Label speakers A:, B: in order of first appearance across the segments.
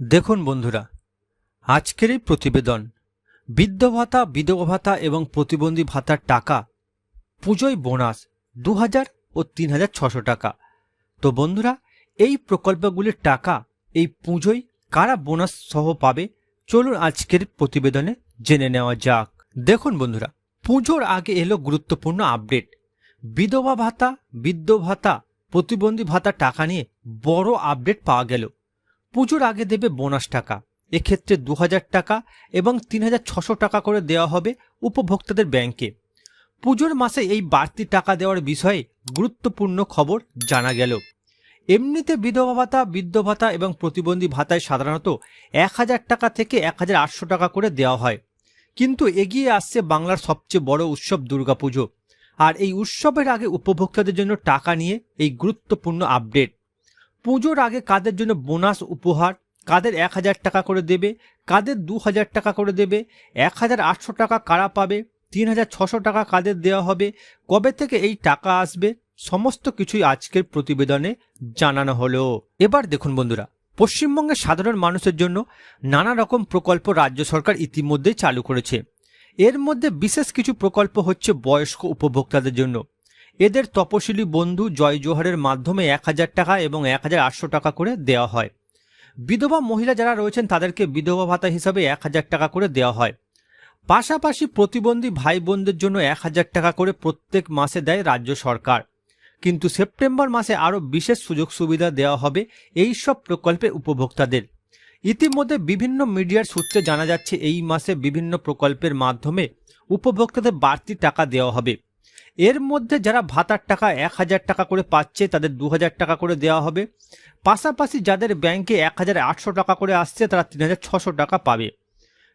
A: দেখুন বন্ধুরা, আজকের এই প্রতিবেদন বৃদ্ধ ভাতা বিধবা ভাতা এবং প্রতিবন্ধী ভাতার টাকা, পুজোয় বোনাস দু হাজার ও তিন হাজার ছশো টাকা। তো বন্ধুরা, এই প্রকল্পগুলির টাকা, এই পুজোয় কারা বোনাস সহ পাবে, চলুন আজকের প্রতিবেদনে জেনে নেওয়া যাক। দেখুন বন্ধুরা, পুজোর আগে এলো গুরুত্বপূর্ণ আপডেট। বিধবা ভাতা বৃদ্ধ ভাতা প্রতিবন্ধী ভাতা টাকা নিয়ে বড় আপডেট পাওয়া গেল। পুজোর আগে দেবে বোনাস টাকা। এক্ষেত্রে দু হাজার টাকা এবং তিন টাকা করে দেওয়া হবে উপভোক্তাদের ব্যাংকে। পুজোর মাসে এই বাড়তি টাকা দেওয়ার বিষয়ে গুরুত্বপূর্ণ খবর জানা গেল। এমনিতে বিধবা ভাতা, বৃদ্ধ ভাতা এবং প্রতিবন্ধী ভাতায় সাধারণত এক হাজার টাকা থেকে এক হাজার আটশো টাকা করে দেওয়া হয়। কিন্তু এগিয়ে আসছে বাংলার সবচেয়ে বড় উৎসব দুর্গাপুজো। আর এই উৎসবের আগে উপভোক্তাদের জন্য টাকা নিয়ে এই গুরুত্বপূর্ণ আপডেট। পুজোর আগে কাদের জন্য বোনাস উপহার? কাদের এক হাজার টাকা করে দেবে? কাদের দু হাজার টাকা করে দেবে? এক হাজার আটশো টাকা কারা পাবে? তিন হাজার ছশো টাকা কাদের দেওয়া হবে? কবে থেকে এই টাকা আসবে? সমস্ত কিছুই আজকের প্রতিবেদনে জানানো হলো। এবার দেখুন বন্ধুরা পশ্চিমবঙ্গের সাধারণ মানুষের জন্য নানা রকম প্রকল্প রাজ্য সরকার ইতিমধ্যেই চালু করেছে। এর মধ্যে বিশেষ কিছু প্রকল্প হচ্ছে বয়স্ক উপভোক্তাদের জন্য। এদের তপশিলি বন্ধু জয় জোহারের মাধ্যমে এক হাজার টাকা এবং এক হাজার আটশো টাকা করে দেওয়া হয়। বিধবা মহিলা যারা রয়েছেন, তাদেরকে বিধবা ভাতা হিসাবে এক হাজার টাকা করে দেওয়া হয়। পাশাপাশি প্রতিবন্ধী ভাই বোনদের জন্য এক হাজার টাকা করে প্রত্যেক মাসে দেয় রাজ্য সরকার। কিন্তু সেপ্টেম্বর মাসে আরও বিশেষ সুযোগ সুবিধা দেওয়া হবে এই সব প্রকল্পের উপভোক্তাদের। ইতিমধ্যে বিভিন্ন মিডিয়ার সূত্রে জানা যাচ্ছে, এই মাসে বিভিন্ন প্রকল্পের মাধ্যমে উপভোক্তাদের বাড়তি টাকা দেওয়া হবে। এর মধ্যে যারা ভাতার টাকা এক হাজার টাকা করে পাচ্ছে, তাদের দু হাজার টাকা করে দেওয়া হবে। পাশাপাশি যাদের ব্যাংকে এক হাজার আটশো টাকা করে আসছে, তারা তিন হাজার ছশো টাকা পাবে।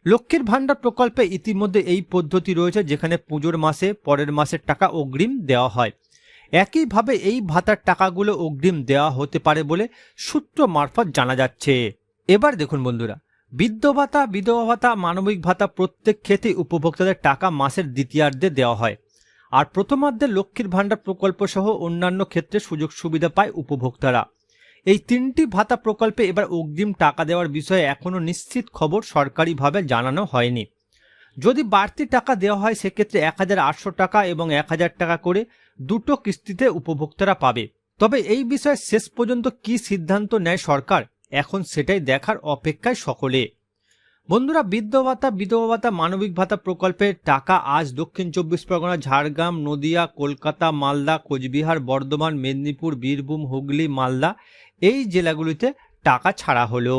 A: লক্ষ্মীর ভাণ্ডার প্রকল্পে ইতিমধ্যে এই পদ্ধতি রয়েছে, যেখানে পুজোর মাসে, পরের মাসের টাকা অগ্রিম দেওয়া হয়। একইভাবে এই ভাতার টাকাগুলো অগ্রিম দেওয়া হতে পারে বলে সূত্র মারফত জানা যাচ্ছে। এবার দেখুন বন্ধুরা, বৃদ্ধ ভাতা, বিধবা ভাতা, মানবিক ভাতা প্রত্যেক ক্ষেত্রে উপভোক্তাদের টাকা মাসের দ্বিতীয়ার্ধে দেওয়া হয়। আর প্রথমার্ধে লক্ষ্মীর ভাণ্ডার প্রকল্প সহ অন্যান্য ক্ষেত্রে সুযোগ সুবিধা পায় উপভোক্তারা। এই তিনটি ভাতা প্রকল্পে এবার অগ্রিম টাকা দেওয়ার বিষয়ে এখনও নিশ্চিত খবর সরকারিভাবে জানানো হয়নি। যদি বাড়তি টাকা দেওয়া হয়, সেক্ষেত্রে এক হাজার আটশো টাকা এবং এক হাজার টাকা করে দুটো কিস্তিতে উপভোক্তারা পাবে। তবে এই বিষয়ে শেষ পর্যন্ত কি সিদ্ধান্ত নেয় সরকার, এখন সেটাই দেখার অপেক্ষায় সকলে। বন্ধুরা বৃদ্ধ ভাতা, বিধবা ভাতা, মানবিক ভাতা প্রকল্পের টাকা আজ দক্ষিণ চব্বিশ পরগনা, ঝাড়গ্রাম, নদিয়া, কলকাতা, মালদা, কোচবিহার, বর্ধমান, মেদিনীপুর, বীরভূম, হুগলি, মালদা এই জেলাগুলিতে টাকা ছাড়া হলো।